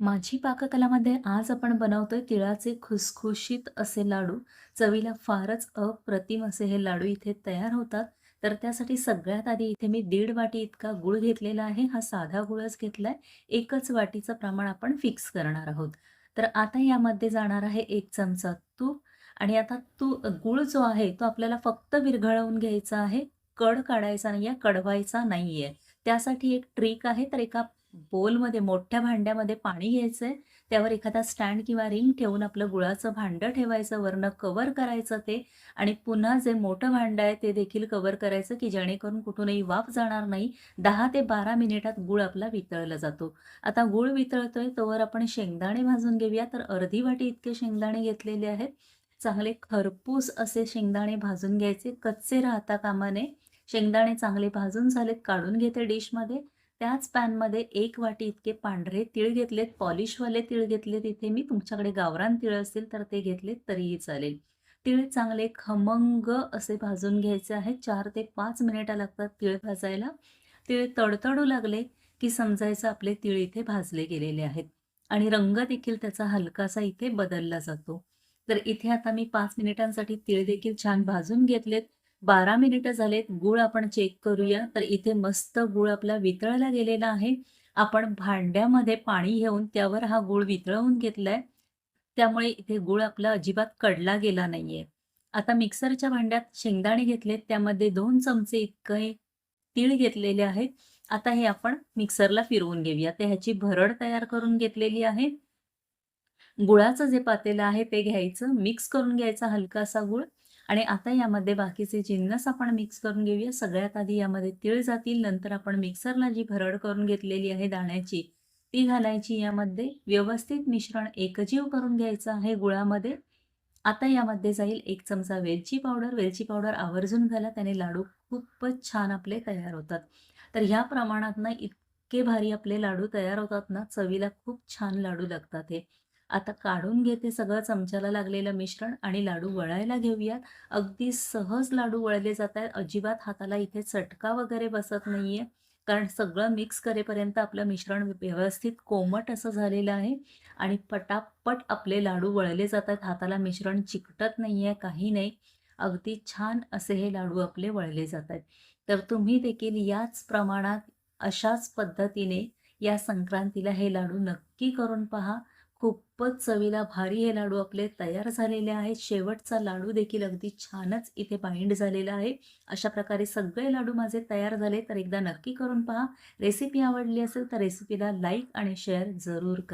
माझी पाककलामध्ये आज आपण बनवतोय तिळाचे खुसखुशीत असे लाडू. चवीला फारच अप्रतिम असे हे लाडू इथे तयार होतात. तर त्यासाठी सगळ्यात आधी इथे मी दीड वाटी इतका गुळ घेतलेला आहे. हा साधा गुळच घेतलाय. एकच वाटीचं प्रमाण आपण फिक्स करणार आहोत. तर आता यामध्ये जाणार आहे एक चमचा तूप आणि आता तू गूळ जो आहे तो आपल्याला फक्त विरघळवून घ्यायचा आहे. कड काढायचा नाही आहे कडवायचा नाही आहे त्यासाठी एक ट्रिक आहे. तर एका बोलमध्ये मोठ्या भांड्यामध्ये पाणी घ्यायचंय. त्यावर एखादा स्टँड किंवा रिंग ठेवून आपलं गुळाचं भांडं ठेवायचं, वरनं कवर करायचं ते आणि पुन्हा जे मोठं भांडं आहे ते देखील कवर करायचं, की जेणेकरून कुठूनही वाफ जाणार नाही. दहा ते 12 मिनिटात गूळ आपला वितळला जातो. आता गूळ वितळतोय तोवर आपण शेंगदाणे भाजून घेऊया. तर अर्धी वाटी इतके शेंगदाणे घेतलेले आहेत. चांगले खरपूस असे शेंगदाणे भाजून घ्यायचे, कच्चे राहता कामा नये. शेंगदाणे चांगले भाजून झालेत, काढून घेते डिशमध्ये. त्याच पॅनमध्ये एक वाटी इतके पांढरे तीळ घेतलेत, पॉलिशवाले तीळ घेतलेत इथे मी. तुमच्याकडे गावरान तीळ असतील तर ते घेतलेत तरीही चालेल. तीळ चांगले खमंग असे भाजून घ्यायचे आहेत. चार ते पाच मिनिटं लागतात तीळ भाजायला. तीळ तडतडू लागले, की समजायचं आपले तीळ इथे भाजले गेलेले आहेत आणि रंग देखील त्याचा हलकासा इथे बदलला जातो. तर इथे आता मी पाच मिनिटांसाठी तीळ देखील छान भाजून घेतलेत. 12 मिनिटं झालेत. गूळ आपण चेक करूया. तर इथे मस्त गूळ आपला वितळला गेलेला आहे. आपण भांड्यामध्ये पाणी घेऊन त्यावर हा गूळ वितळवून घेतलाय. त्यामुळे इथे गूळ आपला अजिबात कडला गेला नाहीये. आता मिक्सरच्या भांड्यात शेंगदाणे घेतलेत. त्यामध्ये दोन चमचे इतके तीळ घेतलेले आहेत. आता हे आपण मिक्सरला फिरवून घेऊया. तर ह्याची भरड तयार करून घेतलेली आहे. गुळाचं जे पातेलं आहे ते घ्यायचं, मिक्स करून घ्यायचा हलकासा गूळ आणि आता यामध्ये बाकीचे जिन्नस आपण मिक्स करून घेऊया. सगळ्यात आधी यामध्ये तीळ जातील. नंतर आपण मिक्सरला जी भरड करून घेतलेली आहे दाण्याची, ती घालायची यामध्ये. व्यवस्थित मिश्रण एकजीव करून घ्यायचं आहे गुळामध्ये. आता यामध्ये जाईल एक चमचा वेलची पावडर. वेलची पावडर आवर्जून घाला. त्याने लाडू खूपच छान आपले तयार होतात. तर ह्या प्रमाणात ना इतके भारी आपले लाडू तयार होतात ना, चवीला खूप छान लाडू लागतात हे. आता काढून घेते सगळं चमच्याला लागलेलं मिश्रण आणि लाडू वळायला घेऊयात. अगदी सहज लाडू वळले जात आहेत अजिबात हाताला इथे चटका वगैरे बसत नाहीये. कारण सगळं मिक्स करेपर्यंत आपलं मिश्रण व्यवस्थित कोमट असं झालेलं आहे आणि पटापट आपले लाडू वळले जातात. हाताला मिश्रण चिकटत नाही आहे काही नाही. अगदी छान असे हे लाडू आपले वळले जात आहेत तर तुम्ही देखील याच प्रमाणात, अशाच पद्धतीने या संक्रांतीला हे लाडू नक्की करून पहा. खूपच चवीला भारी हे लाडू आपले तयार झालेले आहेत. शेवटचा लाडू देखील अगदी छानच इथे बाइंड झालेला आहे. अशा प्रकारे सगळे लाडू माझे तयार झाले. तर एकदा नक्की करून पहा. रेसिपी आवडली असेल तर रेसिपीला लाईक आणि शेअर जरूर करा.